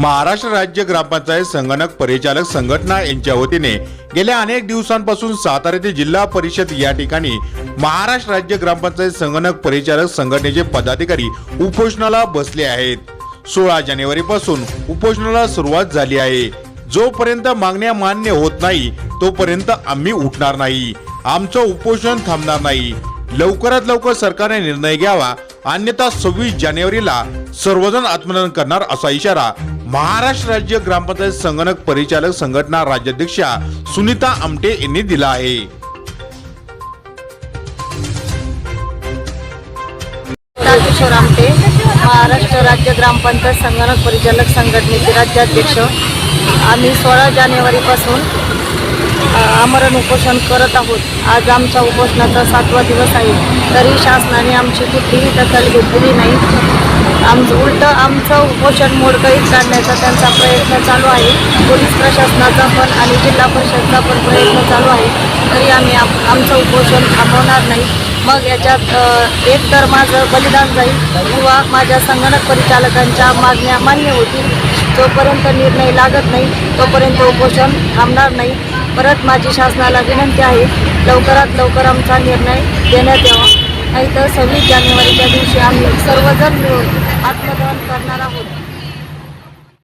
महाराष्ट्र राज्य ग्रामपंचायत संगणक परिचालक संघटना यांच्या वतीने गेल्या अनेक दिवसांपासून सातारा येथे जिल्हा परिषद या ठिकाणी महाराष्ट्र राज्य ग्रामपंचायत संगणक परिचालक संघटनेचे पदाधिकारी उपोषणाला बसले आहेत. सोळा जानेवारी पासून उपोषणाला सुरुवात झाली आहे. जोपर्यंत मागण्या मान्य होत नाही तोपर्यंत आम्ही उठणार नाही. आमचं उपोषण थांबणार नाही. लवकरात लवकर सरकारने निर्णय घ्यावा अन्यथा सव्वीस जानेवारीला सर्वजण आत्मदहन करणार असा इशारा महाराष्ट्र राज्य ग्रामपंचायत संगणक परिचालक संघटना राज्याध्यक्षा सुनीता आमटे यांनी दिला आहे. किशोर आमटे महाराष्ट्र राज्य ग्रामपंचायत संगणक परिचालक संघटनेचे राज्याध्यक्ष. आम्ही सोळा जानेवारीपासून आमरण उपोषण करत आहोत. आज आमच्या उपोषणाचा सातवा दिवस आहे. तरी शासनाने आमची कुठलीही दखल घेतलेली नाही. आमचं उलटं आमचं उपोषण मोडकळीत काढण्याचा त्यांचा प्रयत्न चालू आहे. पोलीस प्रशासनाचा पण आणि जिल्हा परिषदचा पण प्रयत्न चालू आहे. तरी आम्ही आम- आमचं उपोषण थांबवणार नाही. मग याच्यात एक तर माझं बलिदान जाईल किंवा माझ्या संगणक परिचालकांच्या मागण्या मान्य होतील. जोपर्यंत निर्णय लागत नाही तोपर्यंत उपोषण थांबणार नाही. परत माझी शासनाला विनंती आहे लवकरात लवकर आमचा निर्णय देण्यात यावा. नाही तर सव्वीस जानेवारीच्या दिवशी आम्ही सर्वजण मिळून आत्मदहन करणार आहोत.